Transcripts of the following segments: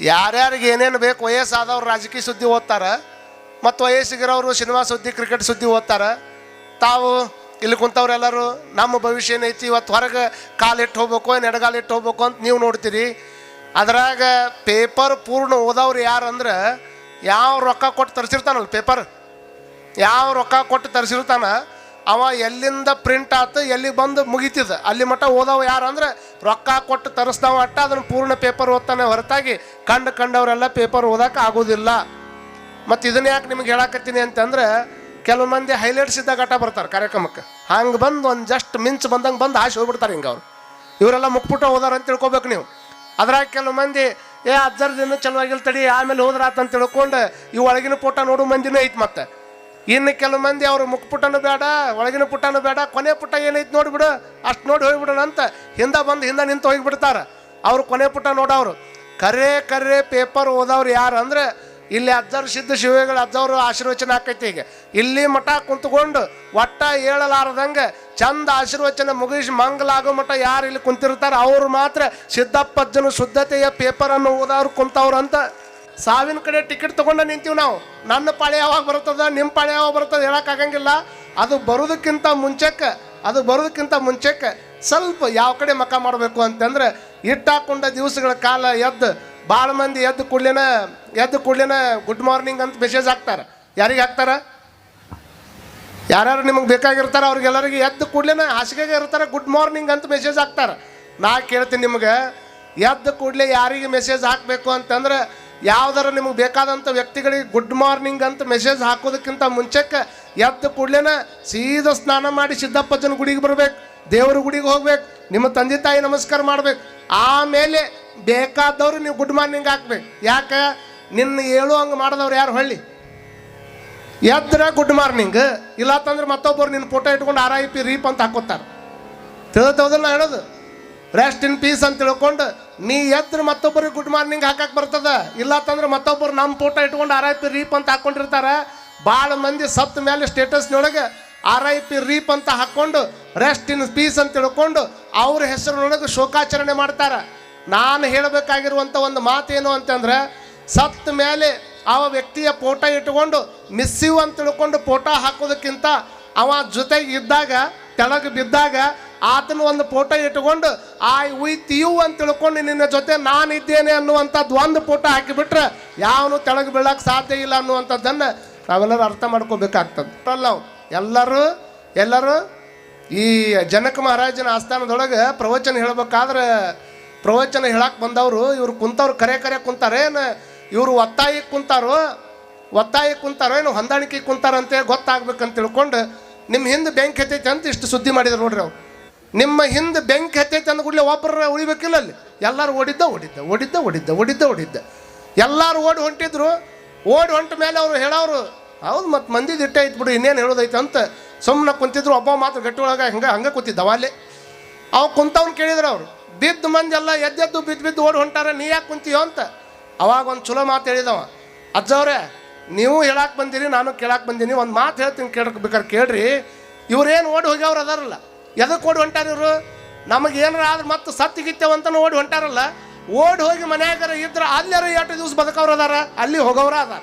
ಯಾರ್ಯಾರಿಗೆ ಏನೇನು ಬೇಕು ವಯಸ್ಸಾದವ್ರು ರಾಜಕೀಯ ಸುದ್ದಿ ಓದ್ತಾರೆ, ಮತ್ತು ವಯಸ್ಸಿಗಿರೋರು ಸಿನಿಮಾ ಸುದ್ದಿ, ಕ್ರಿಕೆಟ್ ಸುದ್ದಿ ಓದ್ತಾರೆ. ತಾವು ಇಲ್ಲಿ ಕುಂತವ್ರೆಲ್ಲರೂ, ನಮ್ಮ ಭವಿಷ್ಯ ಏನೈತಿ, ಇವತ್ತು ಹೊರಗೆ ಕಾಲಿಟ್ಟು ಹೋಗ್ಬೇಕು, ಏನು ಎಡಗಾಲಿಟ್ಟು ಹೋಗ್ಬೇಕು ಅಂತ ನೀವು ನೋಡ್ತೀರಿ. ಅದ್ರಾಗ ಪೇಪರ್ ಪೂರ್ಣ ಓದವ್ರು ಯಾರಂದ್ರೆ, ಯಾವ ರೊಕ್ಕ ಕೊಟ್ಟು ತರಿಸಿರ್ತಾನಲ್ಲ ಪೇಪರ್? ಯಾವ ರೊಕ್ಕ ಕೊಟ್ಟು ತರಿಸಿರ್ತಾನ? ಅವ ಎಲ್ಲಿಂದ ಪ್ರಿಂಟ್ ಆತು, ಎಲ್ಲಿ ಬಂದು ಮುಗಿತಿದ್ದ ಅಲ್ಲಿ ಮಟ್ಟ ಓದವ ಯಾರು ಅಂದ್ರೆ ರೊಕ್ಕ ಕೊಟ್ಟು ತರಿಸ್ದವ ಅಟ್ಟ, ಅದನ್ನು ಪೂರ್ಣ ಪೇಪರ್ ಓದ್ತಾನೆ ಹೊರತಾಗಿ ಕಂಡು ಕಂಡವರೆಲ್ಲ ಪೇಪರ್ ಓದಕ್ಕೆ ಆಗೋದಿಲ್ಲ. ಮತ್ತು ಇದನ್ನ ಯಾಕೆ ನಿಮ್ಗೆ ಹೇಳಕತ್ತೀನಿ ಅಂತಂದ್ರೆ ಕೆಲವು ಮಂದಿ ಹೈಲೈಟ್ಸ್ ಇದ್ದಾಗ ಅಟ್ಟ ಬರ್ತಾರೆ ಕಾರ್ಯಕ್ರಮಕ್ಕೆ. ಹಂಗೆ ಬಂದು ಒಂದು ಜಸ್ಟ್ ಮಿಂಚ್ ಬಂದಂಗೆ ಬಂದು ಹಾಸಿ ಹೋಗ್ಬಿಡ್ತಾರೆ ಹಿಂಗೆ ಅವ್ರು. ಇವರೆಲ್ಲ ಮುಕ್ಪುಟ ಹೋದಾರ ಅಂತ ತಿಳ್ಕೊಬೇಕು ನೀವು. ಅದ್ರಾಗ ಕೆಲವು ಮಂದಿ, ಏ ಅಜ್ಜರ್ದು ಚಲೋ ಚಲುವಾಗಿಲ್ಲ ತಡಿ, ಆಮೇಲೆ ಹೋದ್ರ ಆತಂತ ತಿಳ್ಕೊಂಡು ಈ ಒಳಗಿನ ಫೋಟೋ ನೋಡು ಮಂದಿನೂ ಐತೆ ಮತ್ತೆ. ಇನ್ನು ಕೆಲವು ಮಂದಿ ಮುಖ ಮುಖಪುಟನೂ ಬೇಡ, ಒಳಗಿನ ಪುಟನೂ ಬೇಡ, ಕೊನೆ ಪುಟ ಏನೈತೆ ನೋಡಿಬಿಡು ಅಷ್ಟು ನೋಡಿ ಹೋಗ್ಬಿಡೋಣ ಅಂತ ಹಿಂದೆ ಬಂದು ಹಿಂದೆ ನಿಂತು ಹೋಗಿಬಿಡ್ತಾರೆ. ಅವ್ರು ಕೊನೆ ಪುಟ ನೋಡೋರು ಕರೆ ಕರೆ ಪೇಪರ್ ಓದೋರು ಯಾರು ಅಂದ್ರೆ ಇಲ್ಲಿ ಅಜ್ಜರು ಸಿದ್ಧ ಶಿವಗಳು ಅಜ್ಜವರು ಆಶೀರ್ವಚನ ಆಕೈತಿ ಈಗ. ಇಲ್ಲಿ ಮಠ ಕುಂತ್ಕೊಂಡು ಒಟ್ಟ ಹೇಳಲಾರ್ದಂಗೆ ಚಂದ ಆಶೀರ್ವಚನ ಮುಗಿಸಿ ಮಂಗಲಾಗೋ ಮಠ ಯಾರು ಇಲ್ಲಿ ಕುಂತಿರ್ತಾರೆ ಅವ್ರು ಮಾತ್ರ ಸಿದ್ದಪ್ಪಜ್ಜನ ಶುದ್ಧತೆಯ ಪೇಪರನ್ನು ಓದೋರು ಕುಂತವ್ರು ಅಂತ ಸಾವಿನ ಕಡೆ ಟಿಕೆಟ್ ತೊಗೊಂಡು ನಿಂತೀವಿ ನಾವು. ನನ್ನ ಪಾಳೆ ಯಾವಾಗ ಬರ್ತದ ನಿಮ್ಮ ಪಾಳೆ ಯಾವಾಗ ಬರ್ತದ ಹೇಳೋಕ್ಕಾಗಂಗಿಲ್ಲ ಅದು ಬರೋದಕ್ಕಿಂತ ಮುಂಚೆಕ್ಕೆ ಅದು ಬರೋದಕ್ಕಿಂತ ಮುಂಚೆಕ್ಕೆ ಸ್ವಲ್ಪ ಯಾವ ಕಡೆ ಮಕ ಮಾಡಬೇಕು ಅಂತಂದ್ರೆ ಇಟ್ಟಾಕೊಂಡ ದಿವಸಗಳ ಕಾಲ ಎದ್ದು ಭಾಳ ಮಂದಿ ಎದ್ದು ಕೂಡ್ಲೇನ ಎದ್ದು ಕೂಡ್ಲೇನ ಗುಡ್ ಮಾರ್ನಿಂಗ್ ಅಂತ ಮೆಸೇಜ್ ಹಾಕ್ತಾರೆ. ಯಾರಿಗೆ ಹಾಕ್ತಾರೆ? ಯಾರ್ಯಾರು ನಿಮಗೆ ಬೇಕಾಗಿರ್ತಾರೆ ಅವ್ರಿಗೆಲ್ಲರಿಗೆ ಎದ್ದು ಕೂಡ್ಲೇನ ಹಾಸಿಗೆಗೆ ಇರ್ತಾರೆ ಗುಡ್ ಮಾರ್ನಿಂಗ್ ಅಂತ ಮೆಸೇಜ್ ಹಾಕ್ತಾರೆ. ನಾ ಕೇಳ್ತೀನಿ ನಿಮ್ಗೆ, ಎದ್ದು ಕೂಡಲೇ ಯಾರಿಗೆ ಮೆಸೇಜ್ ಹಾಕಬೇಕು ಅಂತಂದ್ರೆ ಯಾವ್ದಾರ ನಿಮಗೆ ಬೇಕಾದಂಥ ವ್ಯಕ್ತಿಗಳಿಗೆ ಗುಡ್ ಮಾರ್ನಿಂಗ್ ಅಂತ ಮೆಸೇಜ್ ಹಾಕೋದಕ್ಕಿಂತ ಮುಂಚೆಕ್ಕೆ ಎದ್ದ ಕೂಡ್ಲೇನ ಸೀದಾ ಸ್ನಾನ ಮಾಡಿ ಸಿದ್ದಪ್ಪಜ್ಜನ ಗುಡಿಗೆ ಬರ್ಬೇಕು, ದೇವ್ರ ಗುಡಿಗೆ ಹೋಗ್ಬೇಕು, ನಿಮ್ಮ ತಂದೆ ತಾಯಿ ನಮಸ್ಕಾರ ಮಾಡ್ಬೇಕು. ಆಮೇಲೆ ಬೇಕಾದವ್ರು ನೀವು ಗುಡ್ ಮಾರ್ನಿಂಗ್ ಹಾಕ್ಬೇಕು. ಯಾಕೆ? ನಿನ್ನ ಹೇಳು ಹಂಗೆ ಮಾಡಿದವ್ರು ಯಾರು ಹೊಳ್ಳಿ? ಎದ್ರ ಗುಡ್ ಮಾರ್ನಿಂಗ್ ಇಲ್ಲ ಅಂತಂದ್ರೆ ಮತ್ತೊಬ್ಬರು ನಿನ್ನ ಫೋಟೋ ಇಟ್ಕೊಂಡು ಆರ್ ಐ ಪಿ ರೀಪ್ ಅಂತ ಹಾಕೋತಾರೆ. ನಾ ಹೇಳೋದು. ರೆಸ್ಟ್ ಇನ್ ಪೀಸ್ ಅಂತ ತಿಳ್ಕೊಂಡು ನೀ ಎದ್ರ ಮತ್ತೊಬ್ಬರಿಗೆ ಗುಡ್ ಮಾರ್ನಿಂಗ್ ಹಾಕಕ್ಕೆ ಬರ್ತದ? ಇಲ್ಲ ಅಂತಂದ್ರೆ ಮತ್ತೊಬ್ಬರು ನಮ್ಮ ಫೋಟೋ ಇಟ್ಕೊಂಡು ಆರ್ ಐ ಪಿ ರೀಪ್ ಅಂತ ಹಾಕೊಂಡಿರ್ತಾರೆ. ಭಾಳ ಮಂದಿ ಸತ್ತ ಮೇಲೆ ಸ್ಟೇಟಸ್ನೊಳಗೆ ಆರ್ ಐ ಪಿ ರೀಪ್ ಅಂತ ಹಾಕ್ಕೊಂಡು ರೆಸ್ಟ್ ಇನ್ ಪೀಸ್ ಅಂತ ತಿಳ್ಕೊಂಡು ಅವ್ರ ಹೆಸರಿನೊಳಗೆ ಶೋಕಾಚರಣೆ ಮಾಡ್ತಾರೆ. ನಾನು ಹೇಳಬೇಕಾಗಿರುವಂಥ ಒಂದು ಮಾತೇನು ಅಂತಂದ್ರೆ ಸತ್ತ ಮೇಲೆ ಆ ವ್ಯಕ್ತಿಯ ಫೋಟೋ ಇಟ್ಕೊಂಡು ಮಿಸ್ಸಿವ್ ಅಂತ ತಿಳ್ಕೊಂಡು ಫೋಟೋ ಹಾಕೋದಕ್ಕಿಂತ ಅವ ಜೊತೆಗೆ ಇದ್ದಾಗ ತೆಳಗೆ ಬಿದ್ದಾಗ ಆತನ ಒಂದು ಫೋಟೋ ಇಟ್ಟುಕೊಂಡು ಐ ವಿತ್ ಯು ಅಂತ ತಿಳ್ಕೊಂಡು ನಿನ್ನ ಜೊತೆ ನಾನು ಇದ್ದೇನೆ ಅನ್ನುವಂಥದ್ದು ಒಂದು ಫೋಟೋ ಹಾಕಿಬಿಟ್ರೆ, ಯಾವನು ತೆಳಗೆ ಬೀಳಕ್ಕೆ ಸಾಧ್ಯ ಇಲ್ಲ ಅನ್ನುವಂಥದ್ದನ್ನು ನಾವೆಲ್ಲರೂ ಅರ್ಥ ಮಾಡ್ಕೋಬೇಕಾಗ್ತದೆ. ನಾವು ಎಲ್ಲರೂ ಎಲ್ಲರೂ ಈ ಜನಕ ಮಹಾರಾಜನ ಆಸ್ಥಾನದೊಳಗೆ ಪ್ರವಚನ ಹೇಳಬೇಕಾದ್ರೆ, ಪ್ರವಚನ ಹೇಳಕ್ಕೆ ಬಂದವರು, ಇವ್ರು ಕುಂತವ್ರು ಕರೆ ಕರೆ ಕುಂತಾರೇನು ಇವರು ಒತ್ತಾಯಕ್ಕೆ ಕುಂತಾರೋ ಒತ್ತಾಯಕ್ಕೆ ಕುಂತಾರೋ, ಏನು ಹೊಂದಾಣಿಕೆ ಕುಂತಾರಂತೆ ಗೊತ್ತಾಗ್ಬೇಕಂತ ತಿಳ್ಕೊಂಡು ನಿಮ್ಮ ಹಿಂದೆ ಬೆಂಕಿ ಹತ್ತೈತೆ ಅಂತ ಇಷ್ಟು ಸುದ್ದಿ ಮಾಡಿದ್ರು ನೋಡ್ರಿ ಅವ್ರು. ನಿಮ್ಮ ಹಿಂದೆ ಬೆಂಕಿ ಹತ್ತೈತೆ ಅಂದ ಕೂಡಲೇ ಒಬ್ಬರ ಉಳಿಬೇಕಿಲ್ಲ ಅಲ್ಲಿ. ಎಲ್ಲರೂ ಓಡಿದ್ದ ಓಡಿದ್ದ ಓಡಿದ್ದ ಓಡಿದ್ದ ಓಡಿದ್ದ ಓಡಿದ್ದ. ಎಲ್ಲರೂ ಓಡಿ ಹೊಂಟಿದ್ರು. ಓಡಿ ಹೊಂಟ ಮೇಲೆ ಅವರು ಹೇಳೋರು, ಹೌದು, ಮತ್ತು ಮಂದಿದ ಇಟ್ಟ ಐತೆ ಬಿಡು, ಇನ್ನೇನು ಹೇಳೋದೈತೆ ಅಂತ ಸುಮ್ಮನೆ ಕುಂತಿದ್ರು. ಒಬ್ಬ ಮಾತ್ರ ಗಟ್ಟಿ ಒಳಗೆ ಹಂಗೆ ಹಂಗೆ ಕೂತಿದ್ದವ ಅಲ್ಲಿ ಅವ್ ಕುಂತವ್ನು ಕೇಳಿದ್ರು ಅವರು, ಬಿದ್ದ ಮಂದಿ ಎಲ್ಲ ಎದ್ದೆದ್ದು ಬಿದ್ದು ಬಿದ್ದು ಓಡಿ ಹೊಂಟಾರ, ನೀ ಯಾಕೆ ಕುಂತೀಯೋ ಅಂತ. ಅವಾಗ ಒಂದು ಚಲೋ ಮಾತು ಹೇಳಿದವ ಅಜ್ಜವ್ರೆ ನೀವು ಹೇಳಕ್ಕೆ ಬಂದಿರಿ, ನಾನು ಕೇಳಕ್ಕೆ ಬಂದೀನಿ, ಒಂದು ಮಾತು ಹೇಳ್ತೀನಿ ಕೇಳಕ್ಕೆ ಬೇಕಾದ್ರೆ ಕೇಳ್ರಿ. ಇವ್ರೇನು ಓಡಿ ಹೋಗ್ಯವ್ರು ಅದಾರಲ್ಲ. ಎದಕ್ಕೆ ಓಡಿ ಹೊಂಟಾರ ಇವರು? ನಮಗೆ ಏನಾರ ಆದ್ರೆ ಮತ್ತೆ ಸತ್ತಿಗಿತ್ತೇವ ಅಂತ ಓಡಿ ಹೊಂಟಾರಲ್ಲ? ಓಡಿ ಹೋಗಿ ಮನ್ಯಾಗಾರ ಇದ್ರೆ ಅಲ್ಲಾರ ಎಷ್ಟು ದಿವಸ ಬದುಕವ್ರು ಅದಾರ? ಅಲ್ಲಿ ಹೋಗೋರ ಅದಾರ.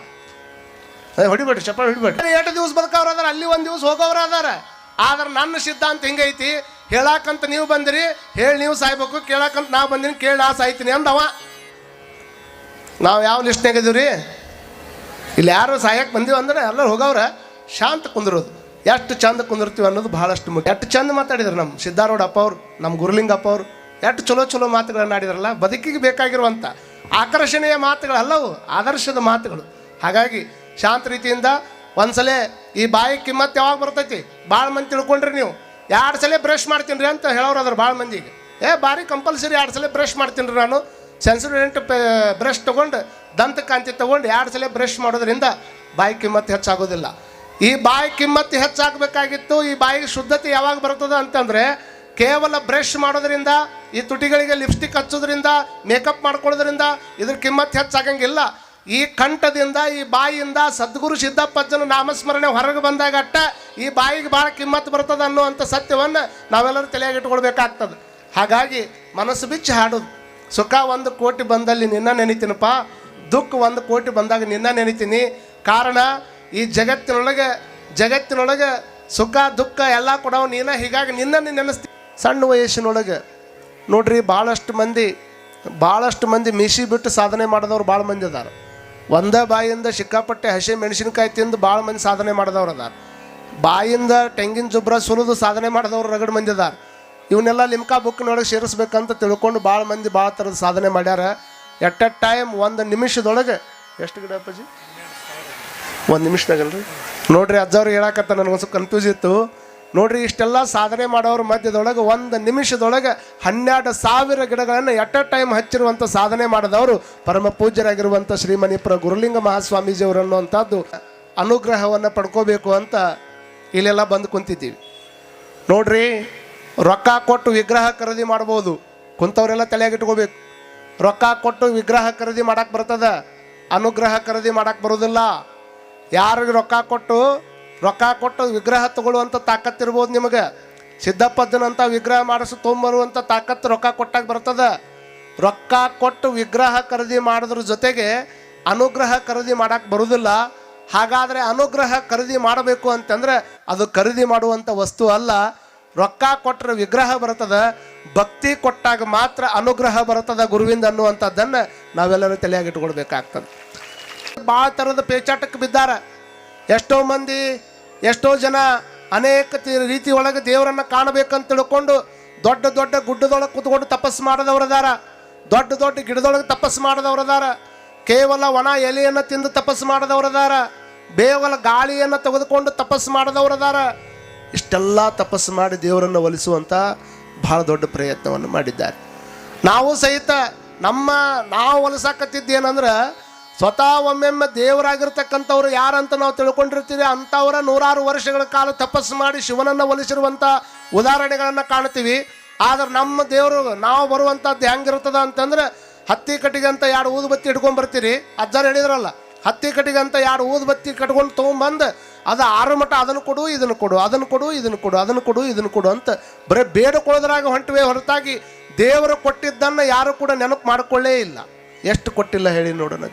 ಅದೇ ಹೊಡಿಬೇಡ್ರಿ, ಚಪ್ಪಾಳೆ ಹೊಡಿಬೇಡ್ರಿ. ಎಷ್ಟು ದಿವಸ ಬದುಕವ್ರು ಅದಾರ, ಅಲ್ಲಿ ಒಂದು ದಿವಸ ಹೋಗೋರ ಅದಾರ. ಆದ್ರೆ ನನ್ನ ಸಿದ್ಧಾಂತ ಹಿಂಗೈತಿ, ಹೇಳಾಕಂತ ನೀವು ಬಂದಿರಿ, ಹೇಳಿ ನೀವು ಸಾಯ್ಬೇಕು, ಕೇಳಾಕಂತ ನಾ ಬಂದಿನಿ, ಕೇಳಿ ನಾ ಸಾಯ್ತೀನಿ ಅಂದವ. ನಾವು ಯಾವ ಲಿಸ್ಟ್ನಾಗ ಇದೀವಿ ಇಲ್ಲಿ ಯಾರು ಸಾಯಕ್ಕೆ ಬಂದೀವಿ ಅಂದ್ರೆ ಎಲ್ಲರೂ ಹೋಗವ್ರ, ಶಾಂತ ಕುಂದಿರೋದು. ಎಷ್ಟು ಚಂದ ಕುಂದಿರ್ತೀವಿ ಅನ್ನೋದು ಭಾಳಷ್ಟು ಮುಖ್ಯ. ಎಷ್ಟು ಚಂದ ಮಾತಾಡಿದ್ರು ನಮ್ಮ ಸಿದ್ಧಾರೂಢ ಅಪ್ಪ ಅವ್ರು ನಮ್ಮ ಗುರುಲಿಂಗಪ್ಪ ಅವರು, ಎಷ್ಟು ಚಲೋ ಚಲೋ ಮಾತುಗಳನ್ನು ಆಡಿದ್ರಲ್ಲ, ಬದುಕಿಗೆ ಬೇಕಾಗಿರುವಂಥ ಆಕರ್ಷಣೀಯ ಮಾತುಗಳಲ್ಲವು, ಆದರ್ಶದ ಮಾತುಗಳು. ಹಾಗಾಗಿ ಶಾಂತ ರೀತಿಯಿಂದ ಒಂದ್ಸಲ ಈ ಬಾಯಿ ಕಿಮ್ಮತ್ತು ಯಾವಾಗ ಬರ್ತೈತಿ? ಭಾಳ ಮಂದಿ ತಿಳ್ಕೊಂಡ್ರಿ ನೀವು. ಎರಡು ಸಲ ಬ್ರಷ್ ಮಾಡ್ತೀನಿ ಅಂತ ಹೇಳೋರು ಅದ್ರ ಭಾಳ ಮಂದಿಗೆ. ಏ, ಭಾರಿ ಕಂಪಲ್ಸರಿ ಎರಡು ಸಲ ಬ್ರಷ್ ಮಾಡ್ತೀನಿ ನಾನು. ಸೆನ್ಸಿಡೆಂಟ್ ಬ್ರಷ್ ತೊಗೊಂಡು ದಂತಕಾಂತಿ ತೊಗೊಂಡು ಎರಡು ಸಲ ಬ್ರಷ್ ಮಾಡೋದ್ರಿಂದ ಬಾಯಿ ಕಿಮ್ಮತ್ತು ಹೆಚ್ಚಾಗೋದಿಲ್ಲ. ಈ ಬಾಯಿ ಕಿಮ್ಮತ್ತು ಹೆಚ್ಚಾಗಬೇಕಾಗಿತ್ತು, ಈ ಬಾಯಿಗೆ ಶುದ್ಧತೆ ಯಾವಾಗ ಬರ್ತದೆ ಅಂತಂದರೆ ಕೇವಲ ಬ್ರಷ್ ಮಾಡೋದ್ರಿಂದ, ಈ ತುಟಿಗಳಿಗೆ ಲಿಪ್ಸ್ಟಿಕ್ ಹಚ್ಚೋದ್ರಿಂದ ಮೇಕಪ್ ಮಾಡ್ಕೊಳ್ಳೋದ್ರಿಂದ ಇದ್ರ ಕಿಮ್ಮತ್ತು ಹೆಚ್ಚಾಗಂಗಿಲ್ಲ. ಈ ಕಂಠದಿಂದ, ಈ ಬಾಯಿಯಿಂದ ಸದ್ಗುರು ಸಿದ್ದಪ್ಪಜ್ಜನ ನಾಮಸ್ಮರಣೆ ಹೊರಗೆ ಬಂದಾಗ ಅಟ್ಟ ಈ ಬಾಯಿಗೆ ಭಾಳ ಕಿಮ್ಮತ್ತು ಬರ್ತದೆ ಅನ್ನುವಂಥ ಸತ್ಯವನ್ನು ನಾವೆಲ್ಲರೂ ತಲೆಯಾಗಿ ಇಟ್ಕೊಳ್ಬೇಕಾಗ್ತದೆ ಹಾಗಾಗಿ ಮನಸ್ಸು ಬಿಚ್ಚಿ ಹಾಡೋದು. ಸುಖ ಒಂದು ಕೋಟಿ ಬಂದಲ್ಲಿ ನಿನ್ನ ನೆನಿತೀನಪ್ಪ, ದುಃಖ ಒಂದು ಕೋಟಿ ಬಂದಾಗ ನಿನ್ನ ನೆನಿತೀನಿ. ಕಾರಣ ಈ ಜಗತ್ತಿನೊಳಗೆ ಜಗತ್ತಿನೊಳಗೆ ಸುಖ, ದುಃಖ ಎಲ್ಲ ಕೊಡವ ನೀನ ಹೀಗಾಗಿ ನಿನ್ನನ್ನು ನೆನೆಸ್ತಿ. ಸಣ್ಣ ವಯಸ್ಸಿನೊಳಗೆ ನೋಡ್ರಿ ಭಾಳಷ್ಟು ಮಂದಿ ಭಾಳಷ್ಟು ಮಂದಿ ಮೀಸಿ ಬಿಟ್ಟು ಸಾಧನೆ ಮಾಡಿದವ್ರು ಭಾಳ ಮಂದಿ ಅದಾರ. ಒಂದೇ ಬಾಯಿಂದ ಸಿಕ್ಕಾಪಟ್ಟೆ ಹಸಿ ಮೆಣಸಿನಕಾಯಿ ತಿಂದು ಭಾಳ ಮಂದಿ ಸಾಧನೆ ಮಾಡಿದವ್ರು ಅದಾರ. ಬಾಯಿಂದ ತೆಂಗಿನ ಜುಬ್ರ ಸುಲಿದು ಸಾಧನೆ ಮಾಡಿದವ್ರು ರಗಡ್ ಮಂದಿ ಅದಾರ. ಇವನ್ನೆಲ್ಲ ಲಿಮ್ಕಾ ಬುಕ್ನೊಳಗೆ ಸೇರಿಸ್ಬೇಕಂತ ತಿಳ್ಕೊಂಡು ಭಾಳ ಮಂದಿ ಭಾಳ ಥರದ ಸಾಧನೆ ಮಾಡ್ಯಾರ. ಎಟ್ ಎ ಟೈಮ್ ಒಂದು ನಿಮಿಷದೊಳಗೆ, ಎಷ್ಟು ಗಿಡ ಅಪ್ಪಾಜಿ? ಒಂದು ನಿಮಿಷದಾಗಲ್ರಿ ನೋಡ್ರಿ ಅಜ್ಜವ್ರಿಗೆ ಹೇಳಕತ್ತ ಸ್ವಲ್ಪ ಕನ್ಫ್ಯೂಸ್ ಇತ್ತು. ನೋಡ್ರಿ ಇಷ್ಟೆಲ್ಲ ಸಾಧನೆ ಮಾಡೋರ ಮಧ್ಯದೊಳಗೆ ಒಂದು ನಿಮಿಷದೊಳಗೆ ಹನ್ನೆರಡು ಸಾವಿರ ಗಿಡಗಳನ್ನು ಎಟ್ ಅ ಟೈಮ್ ಹಚ್ಚಿರುವಂಥ ಸಾಧನೆ ಮಾಡಿದವರು ಪರಮ ಪೂಜ್ಯರಾಗಿರುವಂಥ ಶ್ರೀಮಣಿಪುರ ಗುರುಲಿಂಗ ಮಹಾಸ್ವಾಮೀಜಿಯವರು ಅನ್ನುವಂಥದ್ದು ಅನುಗ್ರಹವನ್ನು ಪಡ್ಕೋಬೇಕು ಅಂತ ಇಲ್ಲೆಲ್ಲ ಬಂದು ಕುಂತಿದ್ದೀವಿ. ನೋಡ್ರಿ ರೊಕ್ಕ ಕೊಟ್ಟು ವಿಗ್ರಹ ಖರೀದಿ ಮಾಡ್ಬೋದು. ಕುಂತವರೆಲ್ಲ ತಲೆಯಾಗಿಟ್ಕೋಬೇಕು ರೊಕ್ಕ ಕೊಟ್ಟು ವಿಗ್ರಹ ಖರೀದಿ ಮಾಡಕ್ಕೆ ಬರ್ತದ? ಅನುಗ್ರಹ ಖರೀದಿ ಮಾಡಕ್ಕೆ ಬರೋದಿಲ್ಲ. ಯಾರಿಗೆ ರೊಕ್ಕ ಕೊಟ್ಟು ರೊಕ್ಕ ಕೊಟ್ಟು ವಿಗ್ರಹ ತಗೊಳ್ಳುವಂಥ ತಾಕತ್ತಿರ್ಬೋದು ನಿಮಗೆ. ಸಿದ್ದಪ್ಪದ್ದನಂಥ ವಿಗ್ರಹ ಮಾಡಿಸಿ ತೊಂಬರುವಂಥ ತಾಕತ್ತು ರೊಕ್ಕ ಕೊಟ್ಟಾಗ ಬರ್ತದೆ. ರೊಕ್ಕ ಕೊಟ್ಟು ವಿಗ್ರಹ ಖರೀದಿ ಮಾಡೋದ್ರ ಜೊತೆಗೆ ಅನುಗ್ರಹ ಖರೀದಿ ಮಾಡೋಕ್ಕೆ ಬರೋದಿಲ್ಲ. ಹಾಗಾದರೆ ಅನುಗ್ರಹ ಖರೀದಿ ಮಾಡಬೇಕು ಅಂತಂದ್ರೆ ಅದು ಖರೀದಿ ಮಾಡುವಂಥ ವಸ್ತು ಅಲ್ಲ. ರೊಕ್ಕ ಕೊಟ್ಟರೆ ವಿಗ್ರಹ ಬರ್ತದೆ, ಭಕ್ತಿ ಕೊಟ್ಟಾಗ ಮಾತ್ರ ಅನುಗ್ರಹ ಬರ್ತದ ಗುರುವಿಂದ ಅನ್ನುವಂಥದ್ದನ್ನು ನಾವೆಲ್ಲರೂ ತಲೆಯಾಗಿಟ್ಕೊಳ್ಬೇಕಾಗ್ತದೆ. ಭಾಳ ಥರದ ಪೇಚಾಟಕ್ಕೆ ಬಿದ್ದಾರ. ಎಷ್ಟೋ ಮಂದಿ, ಎಷ್ಟೋ ಜನ ಅನೇಕ ರೀತಿ ಒಳಗೆ ದೇವರನ್ನ ಕಾಣಬೇಕಂತ ತಿಳ್ಕೊಂಡು ದೊಡ್ಡ ದೊಡ್ಡ ಗುಡ್ಡದೊಳಗೆ ಕುತ್ಕೊಂಡು ತಪಸ್ಸು ಮಾಡಿದವರದಾರ ದೊಡ್ಡ ದೊಡ್ಡ ಗಿಡದೊಳಗೆ ತಪಸ್ಸು ಮಾಡಿದವರದಾರ ಕೇವಲ ಒಣ ಎಲೆಯನ್ನು ತಿಂದು ತಪಸ್ಸು ಮಾಡಿದವರದಾರ ಬೇವಲ ಗಾಳಿಯನ್ನು ತೆಗೆದುಕೊಂಡು ತಪಸ್ಸು ಮಾಡಿದವರದಾರ ಇಷ್ಟೆಲ್ಲ ತಪಸ್ಸು ಮಾಡಿ ದೇವರನ್ನು ಒಲಿಸುವಂಥ ಭಾಳ ದೊಡ್ಡ ಪ್ರಯತ್ನವನ್ನು ಮಾಡಿದ್ದಾರೆ. ನಾವು ಸಹಿತ ನಮ್ಮ, ನಾವು ಹೊಲಸಾಕತ್ತಿದ್ದೇನಂದ್ರೆ ಸ್ವತಃ ಒಮ್ಮೆಮ್ಮೆ ದೇವರಾಗಿರ್ತಕ್ಕಂಥವ್ರು ಯಾರಂತ ನಾವು ತಿಳ್ಕೊಂಡಿರ್ತೀವಿ, ಅಂಥವರ ನೂರಾರು ವರ್ಷಗಳ ಕಾಲ ತಪಸ್ಸು ಮಾಡಿ ಶಿವನನ್ನು ಒಲಿಸಿರುವಂಥ ಉದಾಹರಣೆಗಳನ್ನು ಕಾಣ್ತೀವಿ. ಆದ್ರೆ ನಮ್ಮ ದೇವರು, ನಾವು ಬರುವಂಥದ್ದು ಹೆಂಗಿರ್ತದ ಅಂತಂದ್ರೆ, ಹತ್ತಿ ಕಟ್ಟಿಗೆ ಅಂತ ಎರಡು ಊದುಬತ್ತಿ ಇಟ್ಕೊಂಡು ಬರ್ತೀರಿ. ಅಜ್ಜಾರು ಹೇಳಿದ್ರಲ್ಲ, ಹತ್ತಿ ಕಟ್ಟಿಗೆ ಅಂತ ಎರಡು ಊದುಬತ್ತಿ ಕಟ್ಕೊಂಡು ತೊಗೊಂಬಂದು ಅದು ಆರು ಮಠ ಅದನ್ನು ಕೊಡು, ಇದನ್ನು ಕೊಡು, ಅದನ್ನು ಕೊಡು, ಇದನ್ನು ಕೊಡು, ಅದನ್ನು ಕೊಡು, ಇದನ್ನು ಕೊಡು ಅಂತ ಬರೀ ಬೇಡಿಕೊಳ್ಳೋದ್ರಾಗ ಹೊಂಟಿವೆ ಹೊರತಾಗಿ ದೇವರು ಕೊಟ್ಟಿದ್ದನ್ನು ಯಾರು ಕೂಡ ನೆನಪು ಮಾಡಿಕೊಳ್ಳೇ ಇಲ್ಲ. ಎಷ್ಟು ಕೊಟ್ಟಿಲ್ಲ ಹೇಳಿ ನೋಡೋಣ.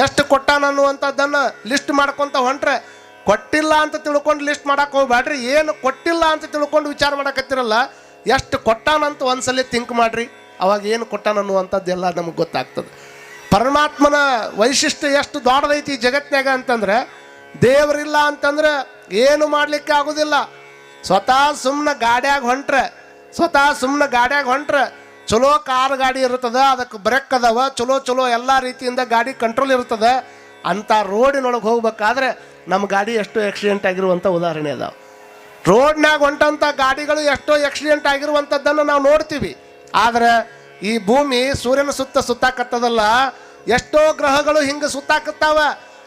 ಎಷ್ಟು ಕೊಟ್ಟಾನ ಅನ್ನುವಂಥದ್ದನ್ನು ಲಿಸ್ಟ್ ಮಾಡ್ಕೊತ ಹೊಂಟ್ರೆ, ಕೊಟ್ಟಿಲ್ಲ ಅಂತ ತಿಳ್ಕೊಂಡು ಲಿಸ್ಟ್ ಮಾಡಕ್ಕೆ ಹೋಗ್ಬೇಡ್ರಿ ಏನು ಕೊಟ್ಟಿಲ್ಲ ಅಂತ ತಿಳ್ಕೊಂಡು ವಿಚಾರ ಮಾಡಕತ್ತಿರಲ್ಲ, ಎಷ್ಟು ಕೊಟ್ಟಾನಂತ ಒಂದ್ಸಲ ಥಿಂಕ್ ಮಾಡ್ರಿ. ಅವಾಗ ಏನು ಕೊಟ್ಟಾನ ಅನ್ನುವಂಥದ್ದೆಲ್ಲ ನಮಗೆ ಗೊತ್ತಾಗ್ತದೆ. ಪರಮಾತ್ಮನ ವೈಶಿಷ್ಟ್ಯ ಎಷ್ಟು ದೊಡ್ಡದೈತಿ ಜಗತ್ತಿನಾಗ ಅಂತಂದ್ರೆ, ದೇವರಿಲ್ಲ ಅಂತಂದ್ರೆ ಏನು ಮಾಡಲಿಕ್ಕೆ ಆಗೋದಿಲ್ಲ. ಸ್ವತಃ ಸುಮ್ಮನೆ ಗಾಡ್ಯಾಗ ಹೊಂಟ್ರೆ, ಸ್ವತಃ ಸುಮ್ಮನೆ ಗಾಡ್ಯಾಗ ಹೊಂಟ್ರೆ ಚಲೋ ಕಾರ್ ಗಾಡಿ ಇರ್ತದ ಅದಕ್ಕೆ ಬ್ರೇಕ್ ಅದಾವ, ಚಲೋ ಚಲೋ ಎಲ್ಲ ರೀತಿಯಿಂದ ಗಾಡಿ ಕಂಟ್ರೋಲ್ ಇರ್ತದೆ ಅಂಥ ರೋಡಿನೊಳಗೆ ಹೋಗ್ಬೇಕಾದ್ರೆ ನಮ್ಮ ಗಾಡಿ ಎಷ್ಟೋ ಆಕ್ಸಿಡೆಂಟ್ ಆಗಿರುವಂಥ ಉದಾಹರಣೆ ಅದಾವ. ರೋಡ್ನಾಗ ಹೊಂಟಂಥ ಗಾಡಿಗಳು ಎಷ್ಟೋ ಆಕ್ಸಿಡೆಂಟ್ ಆಗಿರುವಂಥದ್ದನ್ನು ನಾವು ನೋಡ್ತೀವಿ. ಆದರೆ ಈ ಭೂಮಿ ಸೂರ್ಯನ ಸುತ್ತ ಸುತ್ತಾಕತ್ತದಲ್ಲ, ಎಷ್ಟೋ ಗ್ರಹಗಳು ಹಿಂಗೆ ಸುತ್ತಾಕತ್ತಾವ.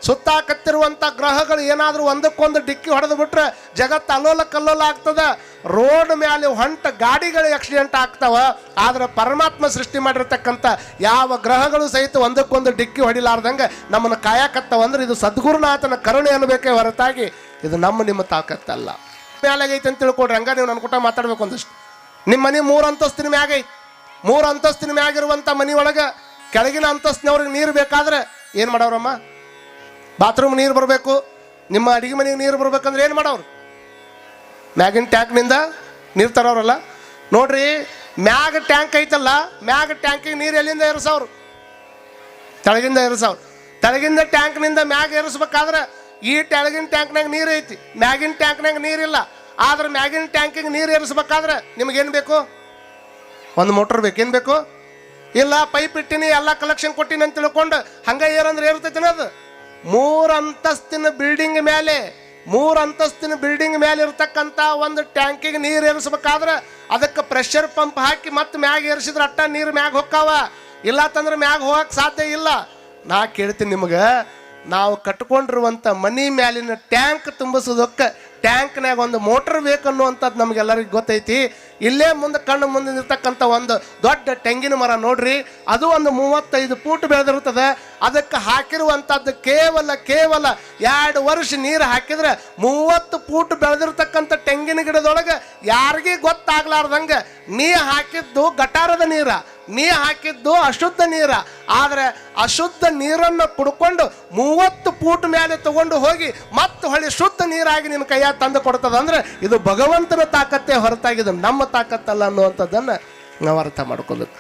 ಸುತ್ತಾಕತ್ತಿರುವಂಥ ಗ್ರಹಗಳು ಏನಾದರೂ ಒಂದಕ್ಕೊಂದು ಡಿಕ್ಕಿ ಹೊಡೆದು ಬಿಟ್ರೆ ಜಗತ್ತು ಅಲ್ಲೋಲ ಕಲ್ಲೋಲ ಆಗ್ತದ. ರೋಡ್ ಮೇಲೆ ಹೊಂಟ ಗಾಡಿಗಳು ಆಕ್ಸಿಡೆಂಟ್ ಆಗ್ತಾವ. ಆದ್ರೆ ಪರಮಾತ್ಮ ಸೃಷ್ಟಿ ಮಾಡಿರ್ತಕ್ಕಂಥ ಯಾವ ಗ್ರಹಗಳು ಸಹಿತ ಒಂದಕ್ಕೊಂದು ಡಿಕ್ಕಿ ಹೊಡಿಲಾರ್ದಂಗೆ ನಮ್ಮನ್ನು ಕಾಯಕತ್ತವ ಅಂದ್ರೆ ಇದು ಸದ್ಗುರುನಾಥನ ಕರುಣೆ ಅನ್ನಬೇಕೇ ಹೊರತಾಗಿ ಇದು ನಮ್ಮ ನಿಮ್ಮ ತಾಕತ್ತಲ್ಲ ಮ್ಯಾಲಾಗೈತೆ ಅಂತ ತಿಳ್ಕೊಡ್ರಿ ಹಂಗ ನೀವು ನನ್ನ ಕೂಟ ಮಾತಾಡ್ಬೇಕು ಒಂದಷ್ಟು. ನಿಮ್ಮ ಮನೆ ಮೂರು ಅಂತಸ್ತಿನ ಮ್ಯಾಗೈತಿ. ಮೂರು ಅಂತಸ್ತಿನ ಮ್ಯಾಗಿರುವಂಥ ಮನೆ ಒಳಗೆ ಕೆಳಗಿನ ಅಂತಸ್ತಿನವ್ರಿಗೆ ನೀರು ಬೇಕಾದ್ರೆ ಏನು ಮಾಡವ್ರಮ್ಮ ಬಾತ್ರೂಮ್ ನೀರು ಬರಬೇಕು, ನಿಮ್ಮ ಅಡಿಗೆ ಮನೆಗೆ ನೀರು ಬರ್ಬೇಕಂದ್ರೆ ಏನು ಮಾಡೋರು? ಮ್ಯಾಗಿನ ಟ್ಯಾಂಕ್ನಿಂದ ನೀರು ತರೋರಲ್ಲ? ನೋಡ್ರಿ, ಮ್ಯಾಗ ಟ್ಯಾಂಕ್ ಐತಲ್ಲ, ಮ್ಯಾಗ ಟ್ಯಾಂಕಿಗೆ ನೀರು ಎಲ್ಲಿಂದ ಏರಿಸೋರು? ತೆಳಗಿಂದ ಏರಿಸೋರು. ತೆಳಗಿಂದ ಟ್ಯಾಂಕ್ನಿಂದ ಮ್ಯಾಗ ಏರಿಸ್ಬೇಕಾದ್ರೆ ಈ ತೆಳಗಿನ ಟ್ಯಾಂಕ್ನಾಗ ನೀರು ಐತಿ, ಮ್ಯಾಗಿನ ಟ್ಯಾಂಕ್ನಾಗ ನೀರಿಲ್ಲ ಆದ್ರೆ ಮ್ಯಾಗಿನ ಟ್ಯಾಂಕಿಗೆ ನೀರು ಏರಿಸ್ಬೇಕಾದ್ರೆ ನಿಮಗೇನು ಬೇಕು? ಒಂದು ಮೋಟ್ರ್ ಬೇಕು, ಏನು ಬೇಕು? ಇಲ್ಲ, ಪೈಪ್ ಇಟ್ಟಿನಿ, ಎಲ್ಲ ಕಲೆಕ್ಷನ್ ಕೊಟ್ಟಿನಿ ಅಂತ ತಿಳ್ಕೊಂಡು ಹಂಗೆ ಏರಂದ್ರೆ ಏರ್ತೈತಿ ಅದು? ಮೂರು ಅಂತಸ್ತಿನ ಬಿಲ್ಡಿಂಗ್ ಮೇಲೆ, ಮೂರು ಅಂತಸ್ತಿನ ಬಿಲ್ಡಿಂಗ್ ಮೇಲೆ ಇರ್ತಕ್ಕಂಥ ಒಂದು ಟ್ಯಾಂಕಿಗೆ ನೀರು ಏರಿಸ್ಬೇಕಾದ್ರೆ ಅದಕ್ಕೆ ಪ್ರೆಷರ್ ಪಂಪ್ ಹಾಕಿ ಮತ್ತೆ ಮ್ಯಾಗ ಏರಿಸಿದ್ರೆ ಅಟ್ಟ ನೀರು ಮ್ಯಾಗ ಹೊಕ್ಕಾವ. ಇಲ್ಲ ತಂದ್ರೆ ಮ್ಯಾಗ ಹೋಗಕ್ಕೆ ಸಾಧ್ಯ ಇಲ್ಲ. ನಾ ಕೇಳ್ತೀನಿ ನಿಮಗೆ ನಾವು ಕಟ್ಕೊಂಡಿರುವಂಥ ಮನಿ ಮ್ಯಾಲಿನ ಟ್ಯಾಂಕ್ ತುಂಬಿಸೋದಕ್ಕೆ ಟ್ಯಾಂಕ್ನಾಗ ಒಂದು ಮೋಟ್ರ್ ಬೇಕನ್ನುವಂಥದ್ದು ನಮಗೆಲ್ಲರಿಗೂ ಗೊತ್ತೈತಿ. ಇಲ್ಲೇ ಮುಂದೆ ಕಣ್ಣು ಮುಂದೆ ಇರ್ತಕ್ಕಂಥ ಒಂದು ದೊಡ್ಡ ತೆಂಗಿನ ಮರ ನೋಡ್ರಿ, ಅದು ಒಂದು ಮೂವತ್ತೈದು ಫೂಟ್ ಬೆಳೆದಿರ್ತದೆ ಅದಕ್ಕೆ ಹಾಕಿರುವಂಥದ್ದು ಕೇವಲ ಕೇವಲ ಎರಡು ವರ್ಷ ನೀರು ಹಾಕಿದ್ರೆ ಮೂವತ್ತು ಫೂಟ್ ಬೆಳೆದಿರ್ತಕ್ಕಂಥ ತೆಂಗಿನ ಗಿಡದೊಳಗೆ ಯಾರಿಗೂ ಗೊತ್ತಾಗ್ಲಾರ್ದಂಗೆ ನೀ ಹಾಕಿದ್ದು ಗಟಾರದ ನೀರ. ನೀ ಹಾಕಿದ್ದು ಅಶುದ್ಧ ನೀರ. ಆದರೆ ಅಶುದ್ಧ ನೀರನ್ನು ಕುಡ್ಕೊಂಡು ಮೂವತ್ತು ಫೂಟ್ ಮೇಲೆ ತಗೊಂಡು ಹೋಗಿ ಮತ್ತೆ ಹೊಳೆ ಶುದ್ಧ ನೀರಾಗಿ ನಿನ್ನ ಕೈಯಾಗ ತಂದು ಕೊಡ್ತದ ಅಂದ್ರೆ ಇದು ಭಗವಂತನ ತಾಕತ್ತೇ ಹೊರತಾಗಿದೆ. ನಮ್ಮ ತಾಕತ್ತಲ್ಲ ಅನ್ನುವಂಥದ್ದನ್ನು ನಾವು ಅರ್ಥ ಮಾಡ್ಕೋಬೇಕು